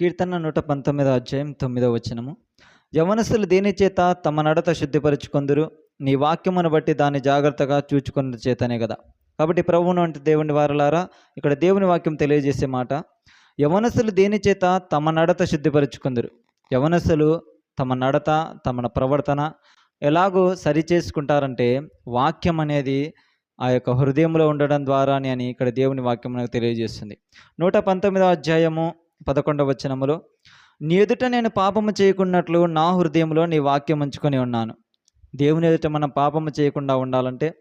కీర్తన నూట పంతొమ్మిదో అధ్యాయం తొమ్మిదో వచనము. యవనస్తులు దేని చేత తమ నడత శుద్ధిపరుచుకొందురు? నీ వాక్యమును బట్టి దాన్ని జాగ్రత్తగా చూచుకున్న చేతనే కదా కాబట్టి ప్రభువును అంటే దేవుని వారలారా ఇక్కడ దేవుని వాక్యం తెలియజేసే మాట యవనస్తులు దేని చేత తమ నడత శుద్ధిపరచుకుందరు? యవనస్తులు తమ నడత తమ ప్రవర్తన ఎలాగో సరి చేసుకుంటారంటే వాక్యం అనేది ఆ యొక్క హృదయంలో ఉండడం ద్వారానే అని ఇక్కడ దేవుని వాక్యం మనకు తెలియజేస్తుంది. నూట పంతొమ్మిదో అధ్యాయము పదకొండవ వచనములో నీ ఎదుట నేను పాపము చేయకున్నట్లు నా హృదయంలో నీ వాక్యం ఉంచుకొని ఉన్నాను. దేవుని ఎదుట మనం పాపము చేయకుండా ఉండాలంటే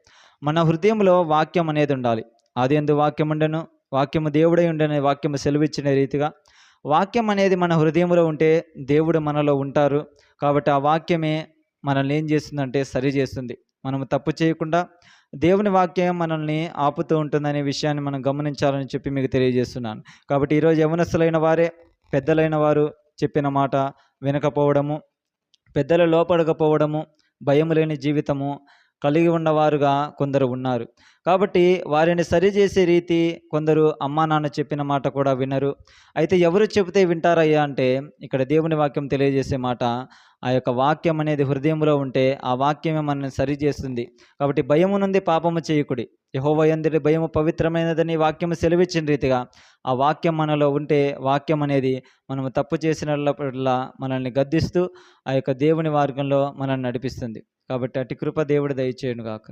మన హృదయంలో వాక్యం అనేది ఉండాలి. అది ఎందు వాక్యం ఉండను? వాక్యము దేవుడై ఉండని వాక్యము సెలవిచ్చిన రీతిగా. వాక్యం అనేది మన హృదయంలో ఉంటే దేవుడు మనలో ఉంటారు. కాబట్టి ఆ వాక్యమే మనల్ని ఏం చేస్తుందంటే సరి చేస్తుంది. మనము తప్పు చేయకుండా దేవుని వాక్యం మనల్ని ఆపుతూ ఉంటుందనే విషయాన్ని మనం గమనించాలని చెప్పి మీకు తెలియజేస్తున్నాను. కాబట్టి ఈరోజు యవనస్తులైన వారే పెద్దలైన వారు చెప్పిన మాట వినకపోవడము పెద్దలు లోపడకపోవడము భయం లేని జీవితము కలిగి ఉన్నవారుగా కొందరు ఉన్నారు. కాబట్టి వారిని సరిచేసే రీతి కొందరు అమ్మా నాన్న చెప్పిన మాట కూడా వినరు. అయితే ఎవరు చెబితే వింటారయ్యా అంటే ఇక్కడ దేవుని వాక్యం తెలియజేసే మాట ఆ యొక్క వాక్యం అనేది హృదయంలో ఉంటే ఆ వాక్యమే మనల్ని సరి చేస్తుంది కాబట్టి భయము నుండి పాపము చేయకుడి. యహోవయందుడి భయము పవిత్రమైనదని వాక్యము సెలవిచ్చిన రీతిగా ఆ వాక్యం మనలో ఉంటే వాక్యం అనేది మనము తప్పు చేసినట్ల మనల్ని గద్దిస్తూ ఆ యొక్క దేవుని మార్గంలో మనల్ని నడిపిస్తుంది. కాబట్టి అటు కృప దేవుడు దయచేయను గాక